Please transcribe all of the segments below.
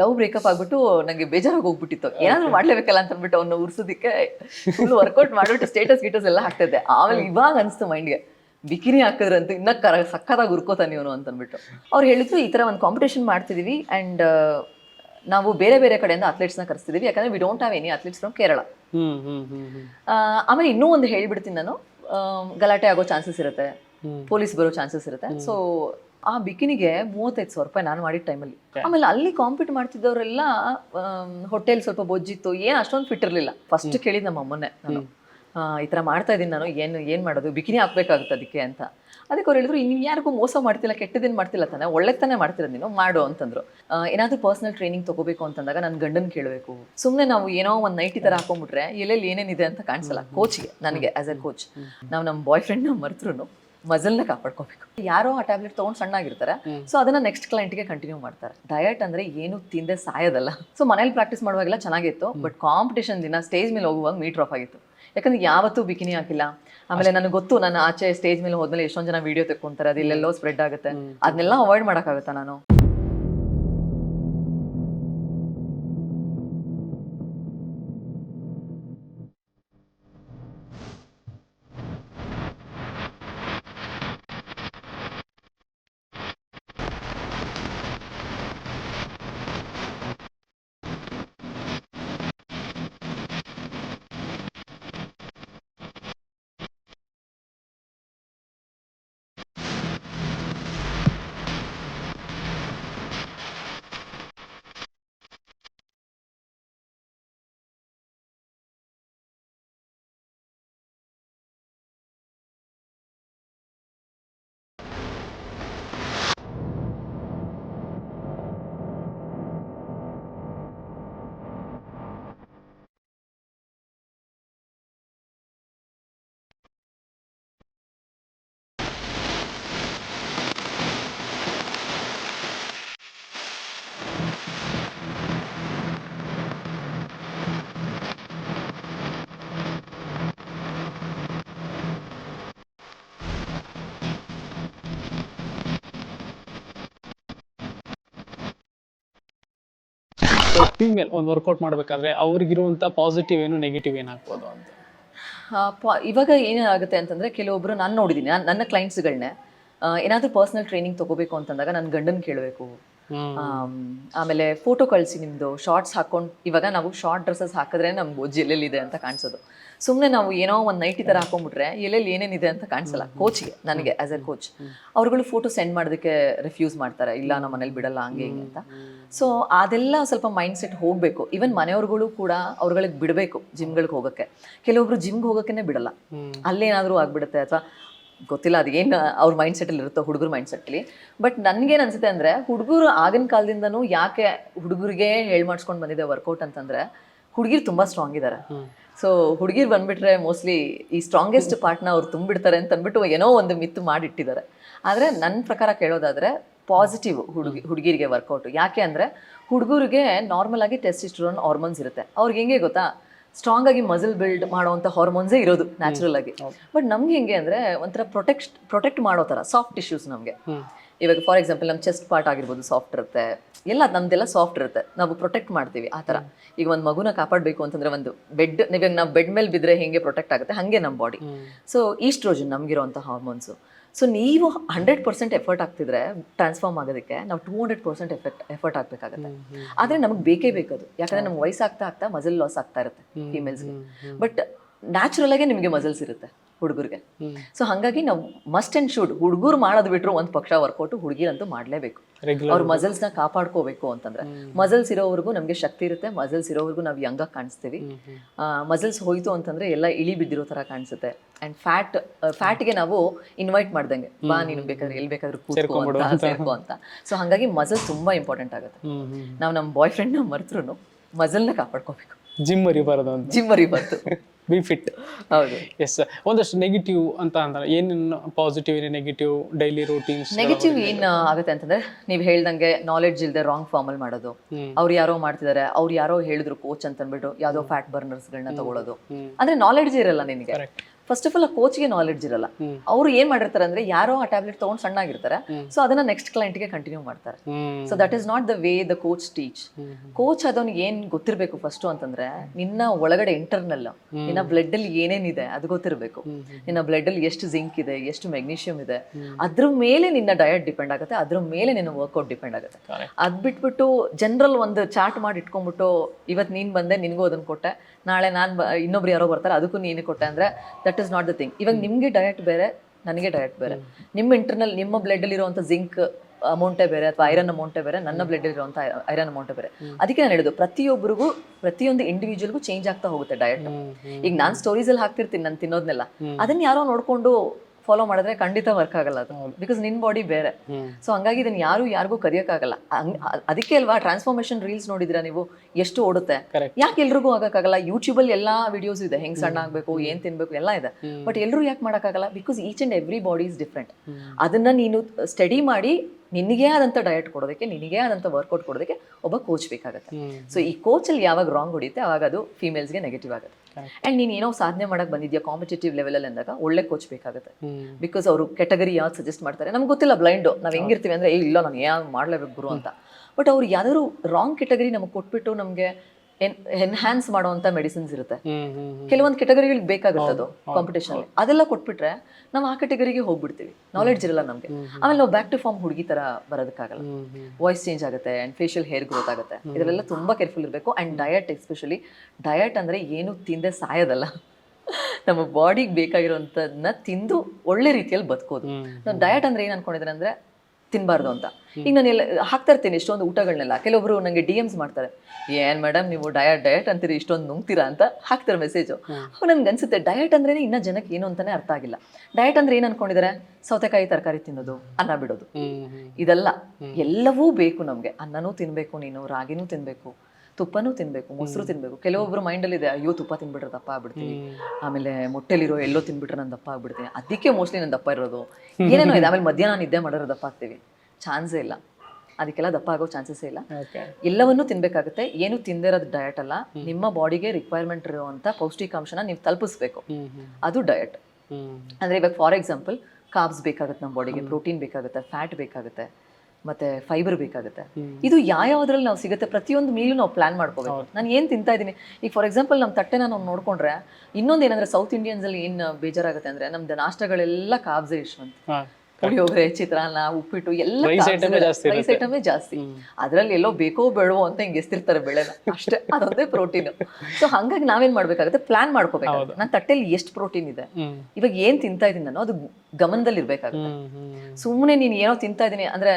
Love breakup ಆಗ್ಬಿಟ್ಟು ನಂಗೆ ಬೇಜಾರಾಗಿ ಹೋಗ್ಬಿಟ್ಟಿತ್ತು. ಏನಾದ್ರು ಮಾಡ್ಲೇಬೇಕಲ್ಲ ಅಂತ ಅಂದ್ಬಿಟ್ಟು ಅವ್ನ ಉರ್ಸೋದಕ್ಕೆ ಫುಲ್ ವರ್ಕೌಟ್ ಮಾಡ್ಬಿಟ್ಟು ಸ್ಟೇಟಸ್ ಗೀಟಸ್ ಎಲ್ಲ ಹಾಕ್ತಿದ್ದೆ. ಆಮೇಲೆ ಇವಾಗ ಅನಿಸ್ತು ಮೈಂಡ್ಗೆ ಬಿಕಿನಿ ಹಾಕಿದ್ರಂತೂ ಇನ್ನ ಕರ ಸಕ್ಕತ್ತಾಗಿ ಉರ್ಕೋತಾನೆ ಇವನು ಅಂತ ಅಂದ್ಬಿಟ್ಟು. ಅವ್ರು ಹೇಳಿದ್ರು ಈ ತರ ಒಂದು ಕಾಂಪಿಟೇಷನ್ ಮಾಡ್ತಿದೀವಿ ಅಂಡ್ ನಾವು ಬೇರೆ ಬೇರೆ ಕಡೆಯಿಂದ ಅಥ್ಲೆಟ್ಸ್ನ ಕರೆಸ್ತಿದೀವಿ. ಯಾಕಂದ್ರೆ we don't have any athletes from Kerala ಆಮೇಲೆ ಇನ್ನೂ ಒಂದು ಹೇಳ್ಬಿಡ್ತೀನಿ ನಾನು. ಗಲಾಟೆ ಆಗೋ ಚಾನ್ಸಸ್ ಇರುತ್ತೆ. ಪೊಲೀಸ್ ಬರೋ ಚಾನ್ಸಸ್ ಇರುತ್ತೆ. ಸೊ ಆ ಬಿಕಿನಿಗೆ ಮೂವತ್ತೈದು ಸಾವಿರ ರೂಪಾಯಿ ನಾನು ಮಾಡಿದ ಟೈಮಲ್ಲಿ ಆಮೇಲೆ ಅಲ್ಲಿ ಕಾಂಪೀಟ್ ಮಾಡ್ತಿದ್ದವರೆಲ್ಲ ಹೋಟೆಲ್ ಸ್ವಲ್ಪ ಬೊಜ್ಜಿತ್ತು ಏನು ಅಷ್ಟೊಂದು ಫಿಟ್ ಇರಲಿಲ್ಲ. ಫಸ್ಟ್ ಕೇಳಿದ್ ನಮ್ಮ ಅಮ್ಮನೇ ನಾನು. ಈ ಥರ ಮಾಡ್ತಾ ಇದ್ದೀನಿ ನಾನು ಏನು ಏನು ಮಾಡೋದು? ಬಿಕಿನಿ ಹಾಕ್ಬೇಕಾಗುತ್ತೆ ಅದಕ್ಕೆ ಅಂತ. ಅದಕ್ಕೆ ಅವ್ರು ಹೇಳಿದ್ರು ನೀವು ಯಾರಿಗೂ ಮೋಸ ಮಾಡ್ತಿಲ್ಲ ಕೆಟ್ಟದೇನು ಮಾಡ್ತಿಲ್ಲ ತಾನೆ ಒಳ್ಳೆತನೇ ಮಾಡ್ತಿರೋದು ನೀನು ಮಾಡು ಅಂತಂದ್ರು. ಏನಾದರೂ ಪರ್ಸನಲ್ ಟ್ರೈನಿಂಗ್ ತಗೋಬೇಕು ಅಂತಂದಾಗ ನನ್ನ ಗಂಡನ್ ಕೇಳಬೇಕು. ಸುಮ್ಮನೆ ನಾವು ಏನೋ ಒಂದು ನೈಟಿ ಥರ ಹಾಕೊಂಡ್ಬಿಟ್ರೆ ಎಲ್ಲೆಲ್ಲಿ ಏನೇನಿದೆ ಅಂತ ಕಾಣಿಸಲ್ಲ ಕೋಚ್ಗೆ ನನಗೆ ಆಸ್ ಎ ಕೋಚ್ ನಾವು ನಮ್ಮ ಬಾಯ್ ಫ್ರೆಂಡ್ನ ಮರೆತ್ರು ಮಜಲ್ನ ಕಾಪಾಡ್ಕೋಬೇಕು. ಯಾರೋ ಆ ಟ್ಯಾಬ್ಲೆಟ್ ತೊಗೊಂಡು ಸಣ್ಣಾಗಿರ್ತಾರೆ ಸೊ ಅದನ್ನ ನೆಕ್ಸ್ಟ್ ಕ್ಲೈಂಟ್ಗೆ ಕಂಟಿನ್ಯೂ ಮಾಡ್ತಾರೆ. ಡಯಟ್ ಅಂದ್ರೆ ಏನು ತಿಂದೆ ಸಾಯೋದಲ್ಲ. ಸೊ ಮನೇಲಿ ಪ್ರಾಕ್ಟೀಸ್ ಮಾಡುವಾಗೆಲ್ಲ ಚೆನ್ನಾಗಿತ್ತು ಬಟ್ ಕಾಂಪಿಟೇಷನ್ ದಿನ ಸ್ಟೇಜ್ ಮೇಲೆ ಹೋಗುವಾಗ ಮೀಟರ್ ಆಫ್ ಆಗಿತ್ತು. ಯಾಕಂದ್ರೆ ಯಾವತ್ತೂ ಬಿಕಿನಿ ಹಾಕಿಲ್ಲ. ಆಮೇಲೆ ನನಗೆ ಗೊತ್ತು ನಾನು ಆಚೆ ಸ್ಟೇಜ್ ಮೇಲೆ ಹೋದ್ಮೇಲೆ ಎಷ್ಟೊಂದು ಜನ ವಿಡಿಯೋ ತೆಕ್ಕೊಂತಾರೆ ಅದು ಇಲ್ಲೆಲ್ಲೋ ಸ್ಪ್ರೆಡ್ ಆಗುತ್ತೆ. ಅದನ್ನೆಲ್ಲ ಅವಾಯ್ಡ್ ಮಾಡೋಕ್ಕಾಗುತ್ತಾ ನಾನು? ಫೀಮೇಲ್ ಒಂದು ವರ್ಕೌಟ್ ಮಾಡ್ಬೇಕಾದ್ರೆ ಅವ್ರಿಗಿರುವಂಥ ಪಾಸಿಟಿವ್ ಏನು ನೆಗೆಟಿವ್ ಏನಾಗ್ಬೋದು ಅಂತ ಇವಾಗ ಏನಾಗುತ್ತೆ ಅಂತಂದರೆ ಕೆಲವೊಬ್ಬರು ನಾನು ನೋಡಿದ್ದೀನಿ ನಾನ್- ನನ್ನ ಕ್ಲೈಂಟ್ಸ್ಗಳನ್ನೇ ಏನಾದರೂ ಪರ್ಸನಲ್ ಟ್ರೈನಿಂಗ್ ತಗೋಬೇಕು ಅಂತಂದಾಗ ನನ್ನ ಗಂಡನ ಕೇಳಬೇಕು. ಆಮೇಲೆ ಫೋಟೋ ಕಳಿಸಿ ನಿಮ್ಮದು ಶಾರ್ಟ್ಸ್ ಹಾಕೊಂಡು ಇವಾಗ ನಾವು ಶಾರ್ಟ್ ಡ್ರೆಸ್ಸಸ್ ಹಾಕಿದ್ರೆ ನಮ್ಗೆ ಬೊಜ್ಜು ಎಲ್ಲೆಲ್ಲಿದೆ ಅಂತ ಕಾಣಿಸೋದು. ಸುಮ್ಮನೆ ನಾವು ಏನೋ ಒಂದು ನೈಟಿ ಥರ ಹಾಕೊಂಡ್ಬಿಟ್ರೆ ಎಲ್ಲೆಲ್ಲಿ ಏನೇನಿದೆ ಅಂತ ಕಾಣಿಸಲ್ಲ ಕೋಚ್ಗೆ ನನಗೆ ಆ್ಯಸ್ ಎ ಕೋಚ್ ಅವ್ರುಗಳು ಫೋಟೋ ಸೆಂಡ್ ಮಾಡೋದಕ್ಕೆ ರಿಫ್ಯೂಸ್ ಮಾಡ್ತಾರೆ ಇಲ್ಲ ನಮ್ಮ ಮನೇಲಿ ಬಿಡಲ್ಲ ಹಂಗೆ ಹಿಂಗೆ ಅಂತ. ಸೊ ಅದೆಲ್ಲ ಸ್ವಲ್ಪ ಮೈಂಡ್ ಸೆಟ್ ಹೋಗಬೇಕು. ಈವನ್ ಮನೆಯವ್ರುಗಳು ಕೂಡ ಅವ್ರುಗಳಿಗೆ ಬಿಡಬೇಕು ಜಿಮ್ಗಳಿಗೆ ಹೋಗೋಕ್ಕೆ. ಕೆಲವೊಬ್ರು ಜಿಮ್ಗೆ ಹೋಗೋಕ್ಕೇ ಬಿಡಲ್ಲ. ಅಲ್ಲೇನಾದರೂ ಆಗಿಬಿಡುತ್ತೆ ಅಥವಾ ಗೊತ್ತಿಲ್ಲ ಅದು ಏನು ಅವ್ರ ಮೈಂಡ್ ಸೆಟ್ಟಲ್ಲಿ ಇರುತ್ತೋ ಹುಡುಗರ ಮೈಂಡ್ ಸೆಟ್ಟಲ್ಲಿ ಬಟ್ ನನಗೇನು ಅನಿಸುತ್ತೆ ಅಂದರೆ ಹುಡುಗರು ಆಗಿನ ಕಾಲದಿಂದನೂ ಯಾಕೆ ಹುಡುಗರಿಗೆ ಹೇಳಿ ಮಾಡಿಸ್ಕೊಂಡು ಬಂದಿದೆ ವರ್ಕೌಟ್ ಅಂತಂದರೆ ಹುಡುಗಿರು ತುಂಬ ಸ್ಟ್ರಾಂಗ್ ಇದ್ದಾರೆ ಸೊ ಹುಡುಗಿರು ಬಂದ್ಬಿಟ್ರೆ ಮೋಸ್ಟ್ಲಿ ಈ ಸ್ಟ್ರಾಂಗೆಸ್ಟ್ ಪಾರ್ಟ್ನ ಅವ್ರು ತುಂಬಿಡ್ತಾರೆ ಅಂತ ಅಂದ್ಬಿಟ್ಟು ಏನೋ ಒಂದು ಮಿತ್ತು ಮಾಡಿಟ್ಟಿದ್ದಾರೆ ಆದರೆ ನನ್ನ ಪ್ರಕಾರ ಕೇಳೋದಾದರೆ ಪಾಸಿಟಿವ್ ಹುಡುಗಿ ಹುಡುಗಿರಿಗೆ ವರ್ಕೌಟ್ ಯಾಕೆ ಅಂದರೆ ಹುಡುಗರಿಗೆ ನಾರ್ಮಲ್ ಆಗಿ ಟೆಸ್ಟಿಸ್ಟ್ರೋನ್ ಹಾರ್ಮೋನ್ಸ್ ಇರುತ್ತೆ. ಅವ್ರಿಗೆ ಹೆಂಗೆ ಗೊತ್ತಾ? ಸ್ಟ್ರಾಂಗ್ ಆಗಿ ಮಸಲ್ ಬಿಲ್ಡ್ ಮಾಡುವಂಥ ಹಾರ್ಮೋನ್ಸೇ ಇರೋದು ನ್ಯಾಚುರಲ್ ಆಗಿ. ಬಟ್ ನಮ್ಗೆ ಹೆಂಗೆ ಅಂದರೆ ಒಂಥರ ಪ್ರೊಟೆಕ್ಟ್ ಪ್ರೊಟೆಕ್ಟ್ ಮಾಡೋ ಥರ ಸಾಫ್ಟ್ ಟಿಶ್ಯೂಸ್ ನಮಗೆ. ಇವಾಗ ಫಾರ್ ಎಕ್ಸಾಂಪಲ್ ನಮ್ಮ ಚೆಸ್ಟ್ ಪಾರ್ಟ್ ಆಗಿರ್ಬೋದು ಸಾಫ್ಟ್ ಇರುತ್ತೆ. ಎಲ್ಲ ನಮ್ದೆಲ್ಲ ಸಾಫ್ಟ್ ಇರುತ್ತೆ. ನಾವು ಪ್ರೊಟೆಕ್ಟ್ ಮಾಡ್ತೀವಿ ಆ ಥರ ಈಗ ಒಂದು ಮಗುನ ಕಾಪಾಡಬೇಕು ಅಂತಂದ್ರೆ ಒಂದು ಬೆಡ್ ಇವಾಗ ನಾವು ಬೆಡ್ ಮೇಲೆ ಬಿದ್ದರೆ ಹೆಂಗೆ ಪ್ರೊಟೆಕ್ಟ್ ಆಗುತ್ತೆ? ಹಾಗೆ ನಮ್ಮ ಬಾಡಿ ಸೊ ಈಸ್ಟ್ರೋಜನ್ ನಮಗಿರೋಂಥ ಹಾರ್ಮೋನ್ಸು ಸೊ ನೀವು ಹಂಡ್ರೆಡ್ ಪರ್ಸೆಂಟ್ ಎಫರ್ಟ್ ಆಗ್ತಿದ್ರೆ ಟ್ರಾನ್ಸ್ಫಾರ್ಮ್ ಆಗೋದಕ್ಕೆ ನಾವು two hundred percent effect effort ಆಗಬೇಕಾಗುತ್ತೆ. ಆದರೆ ನಮಗೆ ಬೇಕೇ ಬೇಕದು ಯಾಕಂದ್ರೆ ನಮ್ಗೆ ವಯಸ್ಸಾಗ್ತಾ ಆಗ್ತಾ ಮಸಲ್ ಲಾಸ್ ಆಗ್ತಾ ಇರುತ್ತೆ ಫೀಮೇಲ್ಸ್ಗೆ ಬಟ್ ನ್ಯಾಚುರಲ್ ಆಗೇ ನಿಮಗೆ ಮಸಲ್ಸ್ ಇರುತ್ತೆ ಹುಡುಗರಿಗೆ. ಸೊ ಹಾಗಾಗಿ ನಾವು ಮಸ್ಟ್ ಅಂಡ್ ಶುಡ್ ಹುಡುಗರು ಮಾಡೋದು ಬಿಟ್ಟರು ಒಂದು ಪಕ್ಷ ವರ್ಕೌಟ್ ಹುಡುಗಿರಂತೂ ಮಾಡಲೇಬೇಕು. ಅವ್ರ ಮಸಲ್ಸ್ನ ಕಾಪಾಡ್ಕೋಬೇಕು ಅಂತಂದ್ರೆ. ಮಸಲ್ಸ್ ಇರೋವರೆಗೂ ನಮಗೆ ಶಕ್ತಿ ಇರುತ್ತೆ ಮಸಲ್ಸ್ ಇರೋವರೆಗೂ ನಾವು ಯಂಗಾಗಿ ಕಾಣಿಸ್ತೀವಿ. ಮಸಲ್ಸ್ ಹೋಯ್ತು ಅಂತಂದ್ರೆ ಎಲ್ಲ ಇಳಿ ಬಿದ್ದಿರೋ ಥರ ಕಾಣಿಸುತ್ತೆ. ಆ್ಯಂಡ್ ಫ್ಯಾಟ್ ಫ್ಯಾಟ್ಗೆ ನಾವು ಇನ್ವೈಟ್ ಮಾಡ್ದಂಗೆ. ಬಾ ನೀನು ಬೇಕಾದ್ರೆ ಎಲ್ಲಿ ಬೇಕಾದ್ರೂ ಕೂತ್ಕೊಂಡು ಅಂತ ಅಂತ. ಸೊ ಹಾಗಾಗಿ ಮಸಲ್ಸ್ ತುಂಬಾ ಇಂಪಾರ್ಟೆಂಟ್ ಆಗುತ್ತೆ. ನಾವು ನಮ್ಮ ಬಾಯ್ ಫ್ರೆಂಡ್ನ ಮರೆತ್ರು ಮಸಲ್ನ ಕಾಪಾಡ್ಕೋಬೇಕು. ಜಿಮ್ ಮರಿಬಾರದು ಜಿಮ್ ಮರಿಬಾರ್ದು. ಬಿ ಫಿಟ್ ಹೌದು. ಎಸ್ ಒಂದಷ್ಟು ನೆಗೆಟಿವ್ ಅಂತ ಅಂದ್ರೆ ಏನೇನು ಪಾಸಿಟಿವ್ ಏನೇ ನೆಗೆಟಿವ್ ಡೈಲಿ ರೂಟೀನ್ಸ್ ನೆಗೆಟಿವ್ ಏನ್ ಆಗುತ್ತೆ ಅಂತಂದ್ರೆ ನೀವು ಹೇಳ್ದಂಗೆ ನಾಲೆಡ್ಜ್ ಇಲ್ಲದೆ ರಾಂಗ್ ಫಾರ್ಮಲ್ ಮಾಡೋದು. ಅವ್ರು ಯಾರೋ ಮಾಡ್ತಿದ್ದಾರೆ ಅವ್ರು ಯಾರೋ ಹೇಳಿದ್ರು ಕೋಚ್ ಅಂತ ಅಂದ್ಬಿಟ್ಟು ಯಾವುದೋ ಫ್ಯಾಟ್ ಬರ್ನರ್ಸ್ಗಳನ್ನ ತಗೊಳ್ಳೋದು ಹ್ಮ್. ಅಂದ್ರೆ ನಾಲೆಡ್ಜ್ ಇರಲ್ಲ ನಿನಗೆ. ಫಸ್ಟ್ ಆಫ್ ಆಲ್ ಆ ಕೋಚ್ಗೆ ನಾಲೆಡ್ಜ್ ಇರಲ್ಲ. ಅವ್ರು ಏನ್ ಮಾಡಿರ್ತಾರೆ ಅಂದ್ರೆ ಯಾರೋ ಆ ಟ್ಯಾಬ್ಲೆಟ್ ತಗೊಂಡು ಸಣ್ಣಾಗಿರ್ತಾರೆ. ಸೊ ಅದನ್ನ ನೆಕ್ಸ್ಟ್ ಕ್ಲೈಂಟ್ಗೆ ಕಂಟಿನ್ಯೂ ಮಾಡ್ತಾರೆ. So that is not the way the coach teach coach ಅದವ್ನಿಗೆ ಏನ್ ಗೊತ್ತಿರಬೇಕು ಫಸ್ಟ್ ಅಂತಂದ್ರೆ ನಿನ್ನ ಒಳಗಡೆ ಇಂಟರ್ನಲ್ ನಿನ್ನ ಬ್ಲಡ್ ಅಲ್ಲಿ ಏನೇನಿದೆ ಅದು ಗೊತ್ತಿರಬೇಕು. ನಿನ್ನ ಬ್ಲಡ್ ಅಲ್ಲಿ ಎಷ್ಟು ಜಿಂಕ್ ಇದೆ ಎಷ್ಟು ಮೆಗ್ನೀಷಿಯಂ ಇದೆ ಅದ್ರ ಮೇಲೆ ನಿನ್ನ ಡಯಟ್ ಡಿಪೆಂಡ್ ಆಗುತ್ತೆ ಅದ್ರ ಮೇಲೆ ನಿನ್ನ ವರ್ಕೌಟ್ ಡಿಪೆಂಡ್ ಆಗುತ್ತೆ. ಅದ್ ಬಿಟ್ಬಿಟ್ಟು ಜನರಲ್ ಒಂದು ಚಾಟ್ ಮಾಡಿ ಇಟ್ಕೊಂಡ್ಬಿಟ್ಟು ಇವತ್ತು ನೀನ್ ಬಂದೆ ನಿನ್ಗೂ ಅದನ್ನ ಕೊಟ್ಟೆ. ನಾಳೆ ನಾನು ಇನ್ನೊಬ್ರು ಯಾರೋ ಬರ್ತಾರೆ ಅದಕ್ಕೂ ನೀನು ಕೊಟ್ಟೆ. ಅಂದ್ರೆ that is not the thing ಇವಾಗ ನಿಮಗೆ ಡಯಟ್ ಬೇರೆ ನನಗೆ ಡಯಟ್ ಬೇರೆ. ನಿಮ್ಮ ಇಂಟರ್ನಲ್ ನಿಮ್ಮ ಬ್ಲಡ್ ಅಲ್ಲಿ ಇರುವಂತ ಜಿಂಕ್ ಅಮೌಂಟೇ ಬೇರೆ ಅಥವಾ ಐರನ್ ಅಮೌಂಟೇ ಬೇರೆ ನನ್ನ ಬ್ಲಡ್ ಇರುವಂತ ಐರನ್ ಅಮೌಂಟೇ ಬೇರೆ. ಅದಕ್ಕೆ ನಾನು ಹೇಳಿದ್ದು ಪ್ರತಿಯೊಬ್ಬರಿಗೂ ಪ್ರತಿಯೊಂದು ಇಂಡಿವಿಜುವಲ್ಗೂ ಚೇಂಜ್ ಆಗ್ತಾ ಹೋಗುತ್ತೆ ಡಯಟ್ ಈಗ ನಾನು ಸ್ಟೋರೀಸ್ ಅಲ್ಲಿ ಹಾಕ್ತಿರ್ತೀನಿ ನಾನು ತಿನ್ನೋದ್ನೆಲ್ಲ. ಅದನ್ನ ಯಾರೋ ನೋಡ್ಕೊಂಡು ಫಾಲೋ ಮಾಡಿದ್ರೆ ಖಂಡಿತ ವರ್ಕ್ ಆಗಲ್ಲ ಅದು. ಬಿಕಾಸ್ ನಿನ್ ಬಾಡಿ ಬೇರೆ. ಸೊ ಹಂಗಾಗಿ ಇದನ್ನ ಯಾರು ಯಾರಿಗೂ ಕದಿಯಕ್ಕಾಗಲ್ಲ. ಹಂಗ್- ಅದಕ್ಕೆ ಅಲ್ವಾ ಟ್ರಾನ್ಸ್ಫಾರ್ಮೇಶನ್ ರೀಲ್ಸ್ ನೋಡಿದ್ರ ನೀವು? ಎಷ್ಟು ಓಡುತ್ತೆ? ಯಾಕೆ ಎಲ್ರಿಗೂ ಆಗಕ್ಕಾಗಲ್ಲ? ಯೂಟ್ಯೂಬ್ ಅಲ್ಲಿ ಎಲ್ಲಾ ವಿಡಿಯೋಸ್ ಇದೆ. ಹೆಂಗ್ ಸಣ್ಣ ಆಗ್ಬೇಕು ಏನ್ ತಿನ್ಬೇಕು ಎಲ್ಲ ಇದೆ. ಬಟ್ ಎಲ್ರು ಯಾಕೆ ಮಾಡಕ್ಕಾಗಲ್ಲ? Because each and every body is different ಅದನ್ನ ನೀನು ಸ್ಟಡಿ ಮಾಡಿ ನಿನಗೇ ಆದಂತ ಡಯಟ್ ಕೊಡೋದಕ್ಕೆ ನಿನಗೆ ಆದಂತ ವರ್ಕೌಟ್ ಕೊಡೋದಕ್ಕೆ ಒಬ್ಬ ಕೋಚ್ ಬೇಕಾಗುತ್ತೆ. ಸೊ ಈ ಕೋಚ್ ಅಲ್ಲಿ ಯಾವಾಗ ರಾಂಗ್ ಹೊಡಿಯುತ್ತೆ ಅವಾಗ ಅದು ಫೀಮೇಲ್ಸ್ಗೆ ನೆಗೆಟಿವ್ ಆಗುತ್ತೆ. ಅಂಡ್ ನೀನ್ ಏನೋ ಸಾಧನೆ ಮಾಡಕ್ ಬಂದಿದ್ಯಾ ಕಾಂಪಿಟೇಟಿವ್ ಲೆವೆಲಲ್ಲಿ ಅಂದಾಗ ಒಳ್ಳೆ ಕೋಚ್ ಬೇಕಾಗುತ್ತೆ. ಬಿಕಾಸ್ ಅವರು ಕೆಟಗರಿ ಯಾವ್ದು ಸಜೆಸ್ಟ್ ಮಾಡ್ತಾರೆ ನಮ್ಗೆ ಗೊತ್ತಿಲ್ಲ ಬ್ಲೈಂಡ್ ನಾವ್ ಹೆಂಗಿರ್ತೀವಿ ಅಂದ್ರೆ ಏ ಇಲ್ಲ ನಾನು ಏನು ಮಾಡ್ಲೇಬೇಕು ಗುರು ಅಂತ. ಬಟ್ ಅವ್ರು ಯಾವ್ದಾದ್ರು ರಾಂಗ್ ಕೆಟಗರಿ ನಮಗೆ ಕೊಟ್ಬಿಟ್ಟು ನಮಗೆ ಎನ್ಹ್ಯಾನ್ಸ್ ಮಾಡುವಂತ ಮೆಡಿಸಿನ್ಸ್ ಇರುತ್ತೆ. ಕೆಲವೊಂದು ಕೆಟಗರಿಗಳಿಗೆ ಬೇಕಾಗುತ್ತೆ ಅದು ಕಾಂಪಿಟೇಷನ್ ಅಲ್ಲಿ. ಅದೆಲ್ಲ ಕೊಟ್ಬಿಟ್ರೆ ನಾವು ಆ ಕೆಟಗರಿಗೆ ಹೋಗ್ಬಿಡ್ತೀವಿ. ನಾಲೆಡ್ಜ್ ಇರಲ್ಲ ನಮಗೆ. ಆಮೇಲೆ ನಾವು ಬ್ಯಾಕ್ ಟು ಫಾರ್ಮ್ ಹುಡುಗಿ ತರ ಬರೋದಕ್ಕಾಗಲ್ಲ. ವಾಯ್ಸ್ ಚೇಂಜ್ ಆಗುತ್ತೆ ಅಂಡ್ ಫೇಶಿಯಲ್ ಹೇರ್ ಗ್ರೋತ್ ಆಗುತ್ತೆ. ಇದರೆಲ್ಲ ತುಂಬಾ ಕೇರ್ಫುಲ್ ಇರಬೇಕು ಅಂಡ್ ಡಯಟ್ ಎಸ್ಪೆಷಲಿ ಡಯಟ್ ಅಂದ್ರೆ ಏನು ತಿಂದೆ ಸಾಯೋದಲ್ಲ. ನಮ್ಮ ಬಾಡಿಗೆ ಬೇಕಾಗಿರುವಂತದನ್ನ ತಿಂದು ಒಳ್ಳೆ ರೀತಿಯಲ್ಲಿ ಬದುಕೋದು. ನಾವು ಡಯಟ್ ಅಂದ್ರೆ ಏನ್ ಅನ್ಕೊಂಡಿದ್ರೆ ಅಂದ್ರೆ ತಿನ್ಬಾರ್ದು ಅಂತ. ಈಗ ನಾನು ಎಲ್ಲ ಹಾಕ್ತಾ ಇರ್ತೀನಿ ಎಷ್ಟೊಂದು ಊಟಗಳನ್ನೆಲ್ಲ ಕೆಲವೊಬ್ರು ನಂಗೆ ಡಿ ಎಮ್ಸ್ ಮಾಡ್ತಾರೆ. ಏನ್ ಮೇಡಮ್ ನೀವು ಡಯಟ್ ಡಯಟ್ ಅಂತೀರಿ ಇಷ್ಟೊಂದು ನುಂಗ್ತೀರಾ ಅಂತ ಹಾಕ್ತಾರೆ ಮೆಸೇಜು ಅವಾಗ ನನ್ಗೆ ಅನ್ಸುತ್ತೆ ಡಯಟ್ ಅಂದ್ರೆ ಇನ್ನ ಜನಕ್ಕೆ ಏನು ಅಂತಾನೆ ಅರ್ಥ ಆಗಿಲ್ಲ. ಡಯಟ್ ಅಂದ್ರೆ ಏನ್ ಅನ್ಕೊಂಡಿದ್ದಾರೆ ಸೌತೆಕಾಯಿ ತರಕಾರಿ ತಿನ್ನೋದು ಅನ್ನ ಬಿಡೋದು. ಇದೆಲ್ಲ ಎಲ್ಲವೂ ಬೇಕು ನಮ್ಗೆ. ಅನ್ನನೂ ತಿನ್ಬೇಕು ನೀನು ರಾಗಿನೂ ತಿನ್ಬೇಕು ತುಪ್ಪನೂ ತಿನ್ಬೇಕು ಮೊಸರು ತಿನ್ಬೇಕು. ಕೆಲವೊಬ್ರು ಮೈಂಡಲ್ಲಿ ಇದೆ ಅಯ್ಯೋ ತುಪ್ಪ ತಿನ್ಬಿಟ್ರೆ ದಪ್ಪ ಆಗ್ಬಿಡ್ತೀನಿ. ಆಮೇಲೆ ಮೊಟ್ಟೆಲಿರೋ ಎಲ್ಲೋ ತಿನ್ಬಿಟ್ರೆ ನಾನು ದಪ್ಪ ಆಗ್ಬಿಡ್ತೀನಿ ಅದಕ್ಕೆ ಮೋಸ್ಟ್ಲಿ ನಾನು ದಪ್ಪ ಇರೋದು. ಏನೇನೋ ಇದೆ ಆಮೇಲೆ ಮಧ್ಯಾಹ್ನ ನಿದ್ದೆ ಮಾಡಿದ್ರೆ ದಪ್ಪ ಆಗ್ತೀವಿ. ಚಾನ್ಸೇ ಇಲ್ಲ. ಅದಕ್ಕೆಲ್ಲ ದಪ್ಪ ಆಗೋ ಚಾನ್ಸಸ್ ಇಲ್ಲ. ಎಲ್ಲವನ್ನೂ ತಿನ್ಬೇಕಾಗುತ್ತೆ. ಏನು ತಿಂದಿರೋದು ಡಯಟ್ ಅಲ್ಲ. ನಿಮ್ಮ ಬಾಡಿಗೆ ರಿಕ್ವೈರ್ಮೆಂಟ್ ಇರುವಂತ ಪೌಷ್ಟಿಕಾಂಶನ ನೀವು ತಲುಪಿಸ್ಬೇಕು. ಅದು ಡಯಟ್ ಅಂದ್ರೆ ಇವಾಗ ಫಾರ್ ಎಕ್ಸಾಂಪಲ್ ಕಾರ್ಬ್ಸ್ ಬೇಕಾಗುತ್ತೆ ನಮ್ಮ ಬಾಡಿಗೆ ಪ್ರೋಟೀನ್ ಬೇಕಾಗುತ್ತೆ ಫ್ಯಾಟ್ ಬೇಕಾಗುತ್ತೆ ಮತ್ತೆ ಫೈಬರ್ ಬೇಕಾಗುತ್ತೆ. ಇದು ಯಾವ್ಯಾವ್ದ್ರಲ್ಲಿ ನಾವು ಸಿಗುತ್ತೆ? ಪ್ರತಿಯೊಂದು ಮೀಲು ನಾವು ಪ್ಲಾನ್ ಮಾಡ್ಕೋಬೇಕು. ನಾನು ಏನ್ ತಿಂತಾ ಇದ್ದೀನಿ? ಈಗ ಫಾರ್ ಎಕ್ಸಾಂಪಲ್ ನಮ್ಮ ತಟ್ಟೆನ ನಾವು ನೋಡ್ಕೊಂಡ್ರೆ ಇನ್ನೊಂದು ಏನಂದ್ರೆ ಸೌತ್ ಇಂಡಿಯನ್ಸ್ ಅಲ್ಲಿ ಏನ್ ಬೇಜಾರಾಗುತ್ತೆ ಅಂದ್ರೆ ನಮ್ದು ನಾಷ್ಟಗಳೆಲ್ಲ ಕಾಬ್ಸೆ ಇಷ್ಟವಂತ ಪುಳಿಯೋಗರೆ ಚಿತ್ರಾನ್ನ ಉಪ್ಪಿಟ್ಟು ಎಲ್ಲ ರೈಸ್ ಐಟಮೇ ಜಾಸ್ತಿ ಅದ್ರಲ್ಲಿ ಎಲ್ಲೋ ಬೇಕೋ ಬೇಡವೋ ಅಂತ ಹಿಂಗೆ ಎಸ್ತಿರ್ತಾರೆ ಬೆಳೆನ. ಅಷ್ಟೇ ಅದೊಂದೇ ಪ್ರೋಟೀನ್ ಸೊ ಹಂಗಾಗಿ ನಾವೇನ್ ಮಾಡ್ಬೇಕಾಗುತ್ತೆ? ಪ್ಲಾನ್ ಮಾಡ್ಕೋಬೇಕಾಗುತ್ತೆ. ನನ್ನ ತಟ್ಟೆಲಿ ಎಷ್ಟು ಪ್ರೋಟೀನ್ ಇದೆ? ಇವಾಗ ಏನ್ ತಿಂತಾ ಇದೀನಿ ನಾನು ಅದು ಗಮನದಲ್ಲಿ ಇರ್ಬೇಕಾಗುತ್ತೆ ಸುಮ್ಮನೆ ನೀನ್ ಏನೋ ತಿಂತಾ ಇದೀನಿ ಅಂದ್ರೆ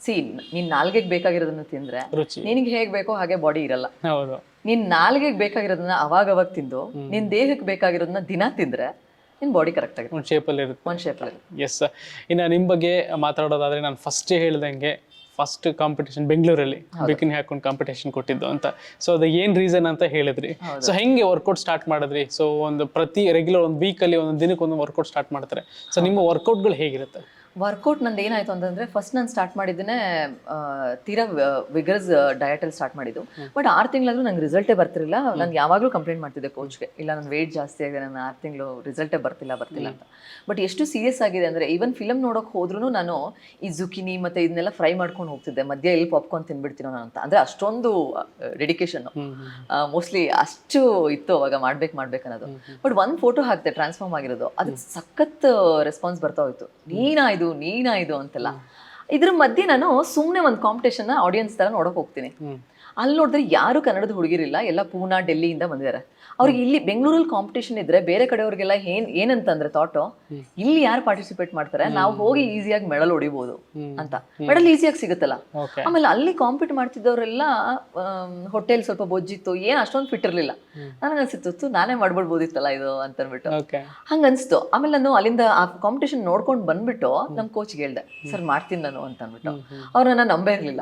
ಸಿ ನೀನ್ ನಾಲ್ಗೆಗೆ ಬೇಕಾಗಿರೋದನ್ನ ತಿಂದ್ರೆ ನಿನಗೆ ಹೇಗ್ ಬೇಕೋ ಹಾಗೆ ಬಾಡಿ ಇರಲ್ಲ. ನೀನ್ ನಾಲ್ಗೆಗೆ ಬೇಕಾಗಿರೋದನ್ನ ಅವಾಗ ಅವಾಗ ತಿಂದು ನಿನ್ ದೇಹಕ್ಕೆ ಬೇಕಾಗಿರೋದನ್ನ ದಿನ ತಿಂದ್ರೆ ನಿನ್ ಬಾಡಿ ಕರೆಕ್ಟ್ ಆಗಿ ಒಂದು ಶೇಪಲ್ಲಿ ಇರುತ್ತೆ. ಒಂದ್ ಶೇಪಲ್ಲಿ ಎಸ್ ಇನ್ನು ನಿಮ್ಮ ಬಗ್ಗೆ ಮಾತಾಡೋದಾದ್ರೆ ನಾನು ಫಸ್ಟೇ ಹೇಳ್ದಂಗೆ ಫಸ್ಟ್ ಕಾಂಪಿಟೇಷನ್ ಬೆಂಗಳೂರಲ್ಲಿ ಬಿಕಿನಿ ಹಾಕೊಂಡು ಕಾಂಪಿಟೇಷನ್ ಕೊಟ್ಟಿದ್ದು ಅಂತ. ಸೊ ಅದು ಏನ್ ರೀಸನ್ ಅಂತ ಹೇಳಿದ್ರಿ? ಸೊ ಹೆಂಗೆ ವರ್ಕೌಟ್ ಸ್ಟಾರ್ಟ್ ಮಾಡಿದ್ರಿ? ಸೊ ಒಂದು ಪ್ರತಿ ರೆಗ್ಯುಲರ್ ಒಂದು ವೀಕಲ್ಲಿ ಒಂದು ದಿನಕ್ಕೆ ಒಂದು ವರ್ಕೌಟ್ ಸ್ಟಾರ್ಟ್ ಮಾಡ್ತಾರೆ. ಸೊ ನಿಮ್ಮ ವರ್ಕೌಟ್ಗಳು ಹೇಗಿರುತ್ತೆ? ವರ್ಕೌಟ್ ನಂದು ಏನಾಯ್ತು ಅಂತಂದ್ರೆ ಫಸ್ಟ್ ನಾನು ಸ್ಟಾರ್ಟ್ ಮಾಡಿದ್ದೇನೆ ತೀರಾ ವಿಗರ್ಸ್ ಡಯಟಲ್ಲಿ ಸ್ಟಾರ್ಟ್ ಮಾಡಿದ್ದು. ಬಟ್ ಆರು ತಿಂಗಳಾದರೂ ನಂಗೆ ರಿಸಲ್ಟೇ ಬರ್ತಿರಲಿಲ್ಲ. ನಾನು ಯಾವಾಗಲೂ ಕಂಪ್ಲೇಂಟ್ ಮಾಡ್ತಿದ್ದೆ ಕೋಚ್ಗೆ ಇಲ್ಲ ನನ್ನ ವೇಟ್ ಜಾಸ್ತಿ ಆಗಿದೆ ನಾನು ಆರು ತಿಂಗಳು ರಿಸಲ್ಟೇ ಬರ್ತಿಲ್ಲ ಬರ್ತಿಲ್ಲ ಅಂತ. ಬಟ್ ಎಷ್ಟು ಸೀರಿಯಸ್ ಆಗಿದೆ ಅಂದ್ರೆ ಈವನ್ ಫಿಲಮ್ ನೋಡೋಕೆ ಹೋದ್ರೂ ನಾನು ಈ ಜುಕಿನಿ ಮತ್ತೆ ಇದನ್ನೆಲ್ಲ ಫ್ರೈ ಮಾಡ್ಕೊಂಡು ಹೋಗ್ತಿದ್ದೆ. ಮಧ್ಯ ಎಲ್ಲಿ ಪಾಪ್ಕಾರ್ನ್ ತಿನ್ಬಿಡ್ತೀನೋ ನಾನು ಅಂತ. ಅಂದ್ರೆ ಅಷ್ಟೊಂದು ಡೆಡಿಕೇಶನ್ ಮೋಸ್ಟ್ಲಿ ಅಷ್ಟು ಇತ್ತು ಅವಾಗ ಮಾಡ್ಬೇಕು ಮಾಡ್ಬೇಕು ಅನ್ನೋದು. ಬಟ್ ಒಂದು ಫೋಟೋ ಹಾಕ್ತೆ ಟ್ರಾನ್ಸ್ಫಾರ್ಮ್ ಆಗಿರೋದು. ಅದಕ್ಕೆ ಸಖತ್ ರೆಸ್ಪಾನ್ಸ್ ಬರ್ತಾ ಹೋಯ್ತು. ನೀನಾ ಇದು ನೀನಾ ಇದು ಅಂತೆಲ್ಲ. ಇದ್ರ ಮಧ್ಯೆ ನಾನು ಸುಮ್ಮನೆ ಒಂದು ಕಾಂಪಿಟೇಷನ್ ಆಡಿಯನ್ಸ್ ತರ ನೋಡಕ್ ಹೋಗ್ತೀನಿ. ಅಲ್ಲಿ ನೋಡಿದ್ರೆ ಯಾರು ಕನ್ನಡದ ಹುಡುಗಿರಿಲ್ಲ ಎಲ್ಲ ಪೂನಾ ಡೆಲ್ಲಿಯಿಂದ ಬಂದಿದ್ದಾರೆ ಅವ್ರಿಗೆ ಇಲ್ಲಿ ಬೆಂಗಳೂರಲ್ಲಿ ಕಾಂಪಿಟೇಷನ್ ಇದ್ರೆ ಬೇರೆ ಕಡೆಯವ್ರಿಗೆಲ್ಲ ಏನ್ ಏನಂತಂದ್ರೆ ಥಾಟು ಇಲ್ಲಿ ಯಾರು ಪಾರ್ಟಿಸಿಪೇಟ್ ಮಾಡ್ತಾರೆ ನಾವು ಹೋಗಿ ಈಸಿಯಾಗಿ ಮೆಡಲ್ ಹೊಡಿಬೋದು ಅಂತ. ಮೆಡಲ್ ಈಸಿಯಾಗಿ ಸಿಗುತ್ತಲ್ಲ. ಆಮೇಲೆ ಅಲ್ಲಿ ಕಾಂಪೀಟ್ ಮಾಡ್ತಿದ್ದವರೆಲ್ಲ ಹೋಟೆಲ್ ಸ್ವಲ್ಪ ಬೊಜ್ಜಿತ್ತು ಏನ್ ಅಷ್ಟೊಂದು ಫಿಟ್ ಇರ್ಲಿಲ್ಲ. ನನಗೆ ಅನ್ಸಿತ್ತು ನಾನೇ ಮಾಡ್ಬಿಡ್ಬೋದಿತ್ತಲ್ಲ ಇದು ಅಂತ ಅಂದ್ಬಿಟ್ಟು ಓಕೆ ಹಂಗ ಅನ್ಸ್ತು ಆಮೇಲೆ ನಾನು ಅಲ್ಲಿಂದ ಆ ಕಾಂಪಿಟೇಷನ್ ನೋಡ್ಕೊಂಡು ಬಂದ್ಬಿಟ್ಟು ನಮ್ ಕೋಚ್ ಹೇಳ್ದೆ ಸರ್ ಮಾಡ್ತೀನಿ ನಾನು. ಅಂತ ಅಂದ್ಬಿಟ್ಟು. ಅವ್ರು ನನ್ನ ನಂಬೇ ಇರಲಿಲ್ಲ.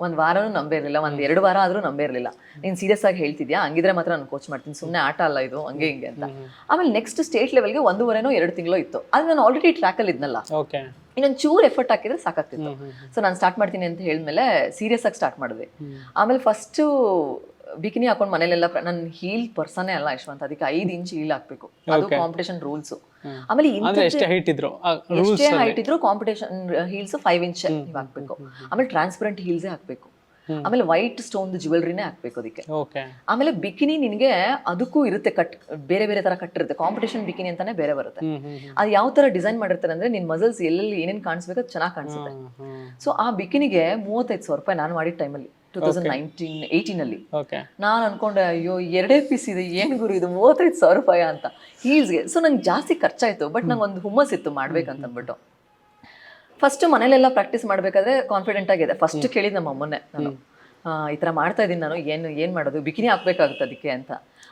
ಒಂದ್ ವಾರನೂ ನಂಬೇ ಇರಲಿಲ್ಲ. ಒಂದ್ ಎರಡು ವಾರ ಆದ್ರೂ ನಂಬೇ ಇರಲಿಲ್ಲ. ನೀನು ಸೀರಿಯಸ್ ಆಗಿ ಹೇಳ್ತಿದ್ಯಾ? ಹಂಗಿದ್ರೆ ಮಾತ್ರ ನಾನು ಕೋಚ್ ಮಾಡ್ತೀನಿ. ಸುಮ್ಮನೆ ಆಟ ಅಲ್ಲ ಇದು ಹಂಗೆ ಹಿಂಗೆ ಅಂತ. ಆಮೇಲೆ ನೆಕ್ಸ್ಟ್ ಸ್ಟೇಟ್ ಲೆವೆಲ್ಗೆ ಒಂದೂವರೆನೋ ಎರಡು ತಿಂಗಳು ಇತ್ತು. ಅದು ನಾನು ಆಲ್ರೆಡಿ ಟ್ರ್ಯಾಕಲ್ಲಿ ಇದ್ನಲ್ಲ. ಓಕೆ ಇನ್ನೊಂದು ಚೂರು ಎಫರ್ಟ್ ಹಾಕಿದ್ರೆ ಸಾಕಾಗ್ತಿತ್ತು. ಸೊ ನಾನು ಸ್ಟಾರ್ಟ್ ಮಾಡ್ತೀನಿ ಅಂತ ಹೇಳಿದ್ಮೇಲೆ ಸೀರಿಯಸ್ ಆಗಿ ಸ್ಟಾರ್ಟ್ ಮಾಡಿದ್ವಿ. ಆಮೇಲೆ ಫಸ್ಟು ಬಿಕಿನಿ ಹಾಕೊಂಡು ಮನೇಲೆಲ್ಲ ನನ್ನ ಹೀಲ್ ಪರ್ಸನೇ ಅಲ್ಲ ಯಶವಂತ ಅದಕ್ಕೆ ಐದು ಇಂಚ್ ಹೀಲ್ ಹಾಕ್ಬೇಕು. ಅದು ಕಾಂಪಿಟೇಷನ್ ರೂಲ್ಸ್ ಆಮೇಲೆ ಎಷ್ಟೇ ಹೈಟ್ ಇದ್ರು ಹೈಟ್ ಇದ್ರು ಕಾಂಪಿಟೇಷನ್ ಹೀಲ್ಸ್ ಫೈವ್ ಇಂಚ್ ನೀವು ಹಾಕ್ಬೇಕು. ಆಮೇಲೆ ಟ್ರಾನ್ಸ್ಪರೆಂಟ್ ಹೀಲ್ಸೇ ಹಾಕ್ಬೇಕು. ಆಮೇಲೆ ವೈಟ್ ಸ್ಟೋನ್ ಜ್ಯುವೆಲ್ರಿನೇ ಹಾಕ್ಬೇಕು ಅದಕ್ಕೆ. ಆಮೇಲೆ ಬಿಕಿನಿ ನಿನಗೆ ಅದಕ್ಕೂ ಇರುತ್ತೆ ಕಟ್ ಬೇರೆ ಬೇರೆ ತರ ಕಟ್ ಇರುತ್ತೆ ಕಾಂಪಿಟೇಷನ್ ಬಿಕಿನಿ ಅಂತಾನೆ ಬೇರೆ ಬರುತ್ತೆ. ಅದು ಯಾವ ತರ ಡಿಸೈನ್ ಮಾಡಿರ್ತಾರೆ ಅಂದ್ರೆ ನಿನ್ ಮಸಲ್ಸ್ ಎಲ್ಲೆಲ್ಲಿ ಏನೇನ್ ಕಾಣಿಸ್ಬೇಕು ಅದು ಚೆನ್ನಾಗಿ ಕಾಣಿಸುತ್ತೆ. ಸೊ ಆ ಬಿಕಿನಿಗೆ ಮೂವತ್ತೈದು ಸಾವಿರ ರೂಪಾಯಿ ನಾನು ಮಾಡಿದ ಟೈಮಲ್ಲಿ ಟೂ ತೌಸಂಡ್ ನೈನ್ಟೀನ್ ಏಯ್ಟೀನಲ್ಲಿ ನಾನು ಅನ್ಕೊಂಡೆ ಅಯ್ಯೋ ಎರಡೇ ಪೀಸ್ ಇದೆ ಏನು ಗುರು ಇದು ಮೂವತ್ತೈದು ಸಾವಿರ ರೂಪಾಯಿ ಅಂತ. ಹೀಲ್ಸ್ಗೆ ಸೊ ನಂಗೆ ಜಾಸ್ತಿ ಖರ್ಚಾಯ್ತು ಬಟ್ ನಂಗೆ ಒಂದು ಹುಮ್ಮಸ್ ಇತ್ತು ಮಾಡ್ಬೇಕಂತ ಅಂದ್ಬಿಟ್ಟು. ಫಸ್ಟ್ ಮನೇಲೆಲ್ಲ ಪ್ರಾಕ್ಟೀಸ್ ಮಾಡಬೇಕಾದ್ರೆ ಕಾನ್ಫಿಡೆಂಟ್ ಆಗಿದೆ. ಫಸ್ಟ್ ಕೇಳಿದ್ ನಮ್ಮ ಅಮ್ಮನೇ ನಾನು. ಆ, ಈ ಥರ ಮಾಡ್ತಾ ಇದ್ದೀನಿ ನಾನು ಏನು ಏನು ಮಾಡೋದು ಬಿಕಿನಿ ಹಾಕ್ಬೇಕಾಗುತ್ತೆ ಅದಕ್ಕೆ ಅಂತ.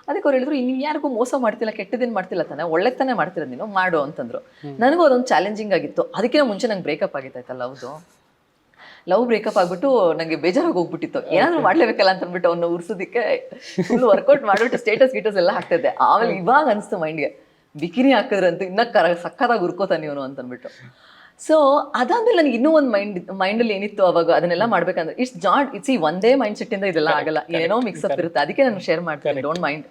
ಅದಕ್ಕೆ ಅವ್ರು ಹೇಳಿದ್ರು ಇನ್ನು ಯಾರಿಗೂ ಮೋಸ ಮಾಡ್ತಿಲ್ಲ ಕೆಟ್ಟದೇನು ಮಾಡ್ತಿಲ್ಲ ತಾನೆ ಒಳ್ಳೆತನೇ ಮಾಡ್ತಿರೋದು ನೀನು ಮಾಡು ಅಂತಂದ್ರು. ನನಗೂ ಅದೊಂದು ಚಾಲೆಂಜಿಂಗ್ ಆಗಿತ್ತು. ಅದಕ್ಕಿಂತ ಮುಂಚೆ ನಂಗೆ ಬ್ರೇಕಪ್ ಆಗಿತ್ತಾಯ್ತಲ್ಲ ಹೌದು. ಲವ್ ಬ್ರೇಕಪ್ ಆಗ್ಬಿಟ್ಟು ನಂಗೆ ಬೇಜಾರಾಗಿ ಹೋಗ್ಬಿಟ್ಟಿತ್ತು. ಏನಾದ್ರು ಮಾಡ್ಲೇಬೇಕಲ್ಲ ಅಂತ ಅಂದ್ಬಿಟ್ಟು ಅವ್ನ ಉರ್ಸೋದಕ್ಕೆ ಫುಲ್ ವರ್ಕೌಟ್ ಮಾಡ್ಬಿಟ್ಟು ಸ್ಟೇಟಸ್ ಗೀಟಸ್ ಎಲ್ಲ ಹಾಕ್ತಿದ್ದೆ. ಆಮೇಲೆ ಇವಾಗ ಅನಿಸ್ತು ಮೈಂಡ್ಗೆ ಬಿಕಿನಿ ಹಾಕಿದ್ರಂತೂ ಇನ್ನ ಕರ ಸಕ್ಕತ್ತಾಗಿ ಉರ್ಕೋತಾನೆ ಇವನು ಅಂತ ಅಂದ್ಬಿಟ್ಟು. ಸೊ ಅದಾದ್ಮೇಲೆ ನನಗೆ ಇನ್ನೂ ಒಂದು ಮೈಂಡ್ ಮೈಂಡಲ್ಲಿ ಏನಿತ್ತು ಅವಾಗ ಅದನ್ನೆಲ್ಲ ಮಾಡ್ಬೇಕಂದ್ರೆ ಇಟ್ಸ್ ಜಾಟ್ ಇಟ್ಸ್ ಈ ಒಂದೇ ಮೈಂಡ್ ಸೆಟ್ ಇಂದ ಇದೆಲ್ಲ ಆಗಲ್ಲ. ಏನೋ ಮಿಕ್ಸ್ ಅಪ್ ಇರುತ್ತೆ. ಅದಕ್ಕೆ ನಾನು ಶೇರ್ ಮಾಡ್ತೀನಿ ಡೋಂಟ್ ಮೈಂಡ್